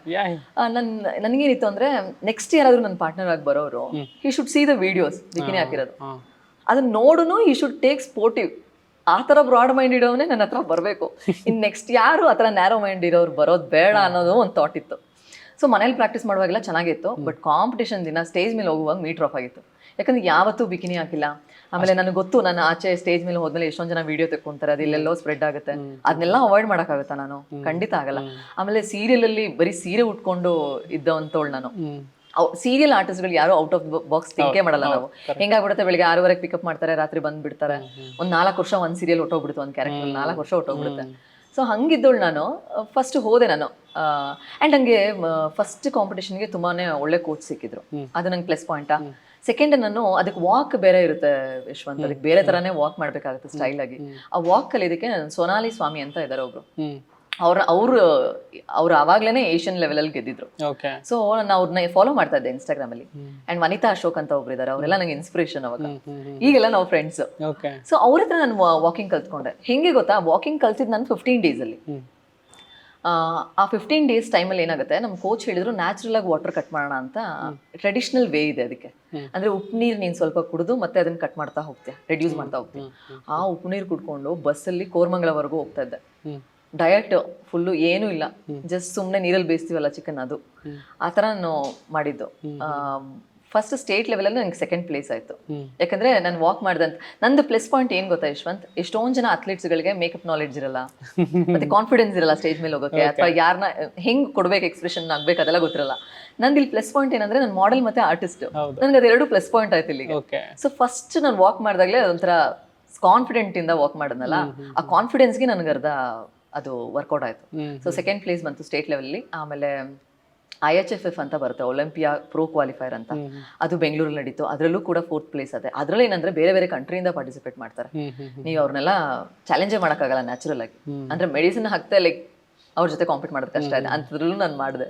ನನ್ ನನಗೇನಿತ್ತು ಅಂದ್ರೆ ನೆಕ್ಸ್ಟ್ ಯಾರಾದ್ರೂ ನನ್ನ ಪಾರ್ಟ್ನರ್ ಆಗಿ ಬರೋರು he should see the videos bikini ಹಾಕಿರೋದು. ಅದನ್ನ ನೋಡುನು ಈ ಶುಡ್ ಟೇಕ್ ಸ್ಪೋರ್ಟಿವ್ ಆ ಥರ ಬ್ರಾಡ್ ಮೈಂಡ್ ಇಡೋವನೇ ನನ್ನ ಹತ್ರ ಬರಬೇಕು. ಇನ್ನು ನೆಕ್ಸ್ಟ್ ಯಾರು ಆ ಥರ ನ್ಯಾರೋ ಮೈಂಡ್ ಇರೋರು ಬರೋದು ಬೇಡ ಅನ್ನೋದು ಒಂದು ಥಾಟ್ ಇತ್ತು. ಸೊ ಮನೇಲಿ ಪ್ರಾಕ್ಟೀಸ್ ಮಾಡುವಾಗೆಲ್ಲ ಚೆನ್ನಾಗಿತ್ತು ಬಟ್ ಕಾಂಪಿಟೇಷನ್ ದಿನ ಸ್ಟೇಜ್ ಮೇಲೆ ಹೋಗುವಾಗ ಮೀಟರ್ ಆಫ್ ಆಗಿತ್ತು. ಯಾಕಂದ್ರೆ ಯಾವತ್ತೂ ಬಿಕಿನಿ ಹಾಕಿಲ್ಲ. ಆಮೇಲೆ ನನಗೆ ಗೊತ್ತು ನನ್ನ ಆಚೆ ಸ್ಟೇಜ್ ಮೇಲೆ ಹೋದ್ಮೇಲೆ ಎಷ್ಟೊಂದು ಜನ ವಿಡಿಯೋ ತೆಕ್ಕೊಂತಾರೆ ಅದು ಇಲ್ಲೆಲ್ಲೋ ಸ್ಪ್ರೆಡ್ ಆಗುತ್ತೆ. ಅದನ್ನೆಲ್ಲ ಅವಾಯ್ಡ್ ಮಾಡೋಕ್ಕಾಗುತ್ತಾ ನಾನು? ಖಂಡಿತ ಆಗಲ್ಲ. ಆಮೇಲೆ ಸೀರಿಯಲ್ ಅಲ್ಲಿ ಬರೀ ಸೀರೆ ಉಟ್ಕೊಂಡು ಇದ್ದವಂತವಳು ನಾನು. ಸೀರಿಯಲ್ ಆರ್ಟಿಸ್ಟ್ಗಳು ಯಾರು ಔಟ್ ಆಫ್ ಬಾಕ್ಸ್ ಥಿಂಕೇ ಮಾಡಲ್ಲ ನಾವು. ಹೆಂಗಾಗ್ಬಿಡುತ್ತೆ ಬೆಳಿಗ್ಗೆ ಆರೂವರೆಗೆ ಪಿಕಪ್ ಮಾಡ್ತಾರೆ ರಾತ್ರಿ ಬಂದ್ಬಿಡ್ತಾರೆ. ಒಂದ್ ನಾಲ್ಕು ವರ್ಷ ಒಂದ್ ಸೀರಿಯಲ್ ಹೊಟ್ಟೋಗ್ಬಿಡ್ತು ಒಂದ್ ಕ್ಯಾರೆಕ್ಟರ್ ನಾಲ್ಕು ವರ್ಷ ಹೊಟ್ಟೋಗ್ಬಿಡುತ್ತೆ ಸೊ ಹಂಗಿದ್ದಳು ನಾನು ಫಸ್ಟ್ ಹೋದೆ ನಾನು. ಆ್ಯಂಡ್ ಹಂಗೆ ಫಸ್ಟ್ ಕಾಂಪಿಟೇಷನ್ಗೆ ತುಂಬಾನೇ ಒಳ್ಳೆ ಕೋಚ್ ಸಿಕ್ಕಿದ್ರು. ಅದು ನಂಗೆ ಪ್ಲಸ್ ಪಾಯಿಂಟಾ ಸೆಕೆಂಡ್ ನಾನು ಅದಕ್ಕೆ ವಾಕ್ ಬೇರೆ ಇರುತ್ತೆ ಯಶವಂತ್. ಅದಕ್ಕೆ ಬೇರೆ ತರಾನೇ ವಾಕ್ ಮಾಡ್ಬೇಕಾಗುತ್ತೆ ಸ್ಟೈಲ್ ಆಗಿ. ಆ ವಾಕ್ ಅಲ್ಲಿ ಇದಕ್ಕೆ ಸೋನಾಲಿ ಸ್ವಾಮಿ ಅಂತ ಇದ್ದಾರೆ ಒಬ್ರು. ಅವ್ರ ಅವರು ಅವ್ರು ಅವಾಗ್ಲೇನೆ ಏಷ್ಯನ್ ಲೆವೆಲಲ್ಲಿ ಗೆದ್ದಿದ್ರು. ಸೊ ನಾನು ಅವ್ರನ್ನ ಫಾಲೋ ಮಾಡ್ತಾ ಇದ್ದೆ ಇನ್ಸ್ಟಾಗ್ರಾಮ್ ಅಲ್ಲಿ. ಅಂಡ್ ವನಿತಾ ಅಶೋಕ್ ಅಂತ ಒಬ್ರು ಇದಾರೆ ಅವರೆಲ್ಲ ನಂಗೆ ಇನ್ಸ್ಪಿರೇಷನ್ ಅವಾಗ. ಈಗೆಲ್ಲ ನಾವು ಫ್ರೆಂಡ್ಸ್ ಸೊ ಅವ್ರ ಹತ್ರ ನಾನು ವಾಕಿಂಗ್ ಕಲ್ತ್ಕೊಂಡೆ. ಹೆಂಗೆ ಗೊತ್ತಾ? ವಾಕಿಂಗ್ ಕಲ್ತಿದ್ ನಾನು ಫಿಫ್ಟೀನ್ ಡೇಸ್ ಅಲ್ಲಿ. ಆ ಫಿಫ್ಟೀನ್ ಡೇಸ್ ಟೈಮಲ್ಲಿ ಏನಾಗುತ್ತೆ? ನಮ್ಮ ಕೋಚ್ ಹೇಳಿದ್ರು ನ್ಯಾಚುರಲ್ ಆಗಿ ವಾಟರ್ ಕಟ್ ಮಾಡೋಣ ಅಂತ ಟ್ರೆಡಿಷನಲ್ ವೇ ಇದೆ ಅದಕ್ಕೆ. ಅಂದ್ರೆ ಉಪ್ಪು ನೀರು ನೀನು ಸ್ವಲ್ಪ ಕುಡಿದು ಮತ್ತೆ ಅದನ್ನ ಕಟ್ ಮಾಡ್ತಾ ಹೋಗ್ತೀಯ ರೆಡ್ಯೂಸ್ ಮಾಡ್ತಾ ಹೋಗ್ತೀಯ. ಆ ಉಪ್ಪು ನೀರು ಕುಡ್ಕೊಂಡು ಬಸ್ಸಲ್ಲಿ ಕೋರ್ಮಂಗಳವರೆಗೂ ಹೋಗ್ತಾ ಇದ್ದೆ. ಡಯಟ್ ಫುಲ್ಲು ಏನೂ ಇಲ್ಲ. ಜಸ್ಟ್ ಸುಮ್ಮನೆ ನೀರಲ್ಲಿ ಬೇಯಿಸ್ತೀವಲ್ಲ ಚಿಕನ್ ಅದು. ಆ ಥರ ನಾನು ಮಾಡಿದ್ದು. ಫಸ್ಟ್ ಸ್ಟೇಟ್ ಲೆವೆಲಲ್ಲಿ ನನಗೆ ಸೆಕೆಂಡ್ ಪ್ಲೇಸ್ ಆಯಿತು. ಯಾಕಂದ್ರೆ ನಾನು ವಾಕ್ ಮಾಡಿದಂತ ನಂದು ಪ್ಲಸ್ ಪಾಯಿಂಟ್ ಏನು ಗೊತ್ತಾ ಯಶ್ವಂತ್? ಎಷ್ಟೊಂದು ಜನ ಅಥ್ಲೀಟ್ಸ್ಗಳಿಗೆ ಮೇಕಪ್ ನಾಲೆಡ್ಜ್ ಇರಲ್ಲ. ಮತ್ತೆ ಕಾನ್ಫಿಡೆನ್ಸ್ ಇರಲ್ಲ ಸ್ಟೇಜ್ ಮೇಲೆ ಹೋಗೋಕ್ಕೆ ಅಥವಾ ಯಾರನ್ನ ಹೆಂಗೆ ಕೊಡ್ಬೇಕು ಎಕ್ಸ್ಪ್ರೆಷನ್ ಆಗ್ಬೇಕು ಅದೆಲ್ಲ ಗೊತ್ತಿರಲ್ಲ. ನಂದು ಇಲ್ಲಿ ಪ್ಲಸ್ ಪಾಯಿಂಟ್ ಏನಂದ್ರೆ ನಾನು ಮಾಡೆಲ್ ಮತ್ತೆ ಆರ್ಟಿಸ್ಟ್. ನನಗೆ ಅದೆರಡು ಪ್ಲಸ್ ಪಾಯಿಂಟ್ ಆಯ್ತು ಇಲ್ಲಿಗೆ. ಸೊ ಫಸ್ಟ್ ನಾನು ವಾಕ್ ಮಾಡಿದಾಗಲೇ ಅದೊಂಥರ ಕಾನ್ಫಿಡೆಂಟ್ ಇಂದ ವಾಕ್ ಮಾಡೋದಲ್ಲ ಆ ಕಾನ್ಫಿಡೆನ್ಸ್ಗೆ ನನಗೆ ಅರ್ಧ ಅದು ವರ್ಕೌಟ್ ಆಯ್ತು. ಸೊ ಸೆಕೆಂಡ್ ಪ್ಲೇಸ್ ಬಂತು ಸ್ಟೇಟ್ ಲೆವೆಲ್ಲಿ ಆಮೇಲೆ ಐ ಎಚ್ ಎಫ್ ಎಫ್ ಅಂತ ಬರುತ್ತೆ ಒಲಿಂಪಿಯಾ ಪ್ರೋ ಕ್ವಾಲಿಫೈರ್ ಅಂತ. ಅದು ಬೆಂಗಳೂರಲ್ಲಿ ನಡೀತು. ಅದರಲ್ಲೂ ಕೂಡ ಫೋರ್ತ್ ಪ್ಲೇಸ್ ಅದೇ. ಅದರಲ್ಲಿ ಏನಂದ್ರೆ ಬೇರೆ ಬೇರೆ ಕಂಟ್ರಿಯಿಂದ ಪಾರ್ಟಿಸಿಪೇಟ್ ಮಾಡ್ತಾರೆ. ನೀವು ಅವ್ರನ್ನೆಲ್ಲ ಚಾಲೆಂಜೇ ಮಾಡೋಕ್ಕಾಗಲ್ಲ ನ್ಯಾಚುರಲ್ ಆಗಿ. ಅಂದ್ರೆ ಮೆಡಿಸಿನ್ ಹಾಕ್ತಾ ಲೈಕ್ ಅವ್ರ ಜೊತೆ ಕಾಂಪೀಟ್ ಮಾಡೋದು ಕಷ್ಟ ಇದೆ. ಅಂಥದ್ರಲ್ಲೂ ನಾನು ಮಾಡಿದೆ.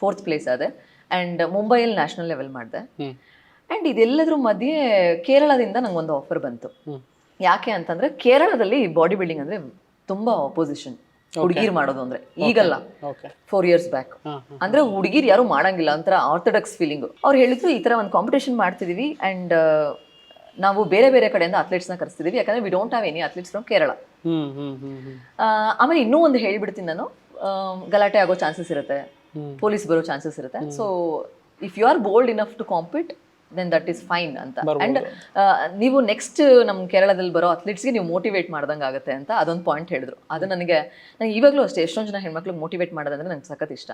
ಫೋರ್ತ್ ಪ್ಲೇಸ್ ಅದೇ. ಅಂಡ್ ಮುಂಬೈಯಲ್ಲಿ ನ್ಯಾಷನಲ್ ಲೆವೆಲ್ ಮಾಡಿದೆ. ಅಂಡ್ ಆ್ಯಂಡ್ ಇದೆಲ್ಲದ್ರ ಮಧ್ಯೆ ಕೇರಳದಿಂದ ನಂಗೊಂದು ಆಫರ್ ಬಂತು. ಯಾಕೆ ಅಂತಂದ್ರೆ ಕೇರಳದಲ್ಲಿ ಬಾಡಿ ಬಿಲ್ಡಿಂಗ್ ಅಂದ್ರೆ ತುಂಬಾ ಅಪೋಸಿಷನ್ ಹುಡುಗಿರ್ ಮಾಡೋದು ಅಂದ್ರೆ. ಈಗಲ್ಲ. ಫೋರ್ ಇಯರ್ಸ್ ಬ್ಯಾಕ್ ಅಂದ್ರೆ ಹುಡುಗಿರ್ ಯಾರು ಮಾಡಂಗಿಲ್ಲ. ಒಂಥರ ಆರ್ಥೋಡಾಕ್ಸ್ ಫೀಲಿಂಗ್ ಅವ್ರು ಹೇಳಿದ್ರು ಈ ತರ ಒಂದು ಕಾಂಪಿಟೇಷನ್ ಮಾಡ್ತಿದೀವಿ ಅಂಡ್ ನಾವು ಬೇರೆ ಬೇರೆ ಕಡೆಯಿಂದ ಅಥ್ಲೆಟ್ಸ್ನ ಕರೆಸ್ತಿದೀವಿ. ಯಾಕಂದ್ರೆ we don't have any athletes from Kerala ಆಮೇಲೆ ಇನ್ನೂ ಒಂದು ಹೇಳ್ಬಿಡ್ತೀನಿ ನಾನು. ಗಲಾಟೆ ಆಗೋ ಚಾನ್ಸಸ್ ಇರುತ್ತೆ. ಪೊಲೀಸ್ ಬರೋ ಚಾನ್ಸಸ್ ಇರುತ್ತೆ. So if you are bold enough to compete then that is fine ಅಂತ. ಅಂಡ್ ನೀವು ನೆಕ್ಸ್ಟ್ ನಮ್ಮ ಕೇರಳದಲ್ಲಿ ಬರೋ ಅಥ್ಲೀಟ್ಸ್ಗೆ ನೀವು ಮೋಟಿವೇಟ್ ಮಾಡ್ದಂಗೆ ಆಗುತ್ತೆ ಅಂತ ಅದೊಂದು ಪಾಯಿಂಟ್ ಹೇಳಿದ್ರು. ಅದು ನನಗೆ ನಂಗೆ ಇವಾಗಲೂ ಅಷ್ಟೇ ಎಷ್ಟೊಂದು ಜನ ಹೆಣ್ಮಕ್ಳು ಮೋಟಿವೇಟ್ ಮಾಡೋದಂದ್ರೆ ನಂಗೆ ಸಖತ್ ಇಷ್ಟ.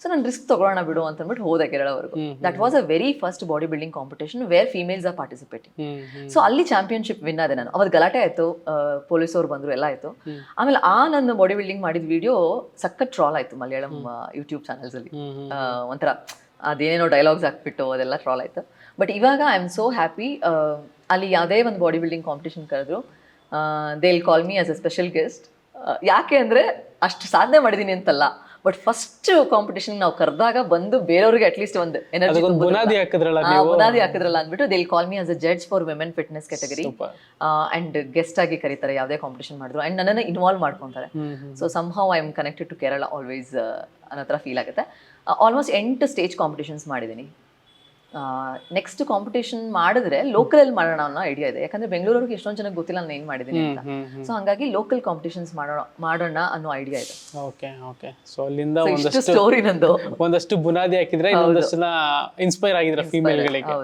ಸೊ ನಾನು ರಿಸ್ಕ್ ತಗೊಳ್ಳೋಣ ಬಿಡು ಅಂತ ಅಂದ್ಬಿಟ್ಟು ಹೋದೆ ಕೇರಳವರೆಗೂ. That was a very first body building competition where females are participating so ಅಲ್ಲಿ ಚಾಂಪಿಯನ್ಶಿಪ್ ವಿನ್ ಆದೆ ನಾನು. ಅವತ್ತು ಗಲಾಟೆ ಆಯ್ತು ಪೊಲೀಸ್ ಅವ್ರು ಬಂದ್ರು ಎಲ್ಲ ಆಯ್ತು. ಆಮೇಲೆ ಆ ನನ್ನ ಬಾಡಿ ಬಿಲ್ಡಿಂಗ್ ಮಾಡಿದ ವಿಡಿಯೋ ಸಖತ್ ಟ್ರಾಲ್ ಆಯ್ತು ಮಲಯಾಳಂ ಯೂಟ್ಯೂಬ್ ಚಾನಲ್ಸಲ್ಲಿ ಒಂಥರ ಅದೇನೇನೋ ಡೈಲಾಗ್ಸ್ ಹಾಕ್ಬಿಟ್ಟು ಅದೆಲ್ಲ ಟ್ರಾಲ್ ಆಯ್ತು. ಬಟ್ ಇವಾಗ ಐ ಆಮ್ ಸೋ ಹ್ಯಾಪಿ ಅಲ್ಲಿ ಯಾವುದೇ ಒಂದು ಬಾಡಿ ಬಿಲ್ಡಿಂಗ್ ಕಾಂಪಿಟೇಷನ್ ಕರೆದ್ರು they will call me as a special guest ಯಾಕೆ ಅಂದರೆ ಅಷ್ಟು ಸಾಧನೆ ಮಾಡಿದ್ದೀನಿ ಅಂತಲ್ಲ. ಬಟ್ ಫಸ್ಟ್ ಕಾಂಪಿಟೇಷನ್ ನಾವು ಕರೆದಾಗ ಬಂದು ಬೇರೆಯವ್ರಿಗೆ ಅಟ್ಲೀಸ್ಟ್ ಒಂದು ಎನರ್ಜಿ ಬುನಾದಿ ಹಾಕಿದ್ರಲ್ಲ ಬುನಾದಿ ಹಾಕಿದ್ರಲ್ಲ ಅಂದ್ಬಿಟ್ಟು they'll call me as a judge for women fitness category. And guest ಆಗಿ ಕರೀತಾರೆ ಯಾವುದೇ ಕಾಂಪಿಟೇಷನ್ ಮಾಡಿದ್ರು. ಅಂಡ್ ನನ್ನನ್ನು ಇನ್ವಾಲ್ವ್ ಮಾಡ್ಕೊಂತಾರೆ. So somehow I am connected to Kerala always ಅನ್ನೋ ಥರ ಫೀಲ್ ಆಗುತ್ತೆ. ಆಲ್ಮೋಸ್ಟ್ ಎಂಟು ಸ್ಟೇಜ್ ಕಾಂಪಿಟೇಷನ್ಸ್ ಮಾಡಿದ್ದೀನಿ. ನೆಕ್ಸ್ಟ್ ಕಾಂಪಿಟೇಷನ್ ಮಾಡಿದ್ರೆ ಲೋಕಲಲ್ಲಿ ಮಾಡೋಣ ಅನ್ನೋ ಐಡಿಯಾ ಇದೆ. ಯಾಕಂದ್ರೆ ಬೆಂಗಳೂರಿಗೆ ಎಷ್ಟೊಂದು ಜನಕ್ಕೆ ಗೊತ್ತಿಲ್ಲ ನಾನು ಏನು ಮಾಡಿದ್ದೀನಿ ಅಂತ. ಸೊ ಹಂಗಾಗಿ ಲೋಕಲ್ ಕಾಂಪಿಟೇಷನ್ಸ್ ಮಾಡೋಣ ಮಾಡೋಣ ಅನ್ನೋ ಐಡಿಯಾ ಇದೆ. ಓಕೆ ಓಕೆ ಸೊ ಅಲ್ಲಿಂದ ಒಂದಷ್ಟು ಸ್ಟೋರಿ ನಂದು. ಒಂದಷ್ಟು ಬುನಾದಿ ಹಾಕಿದ್ರೆ ಇನ್ನೊಂದಷ್ಟು ಇನ್ಸ್ಪೈರ್ ಆಗಿದ್ರೆ ಫೀಮೇಲ್ಗಳಿಗೆ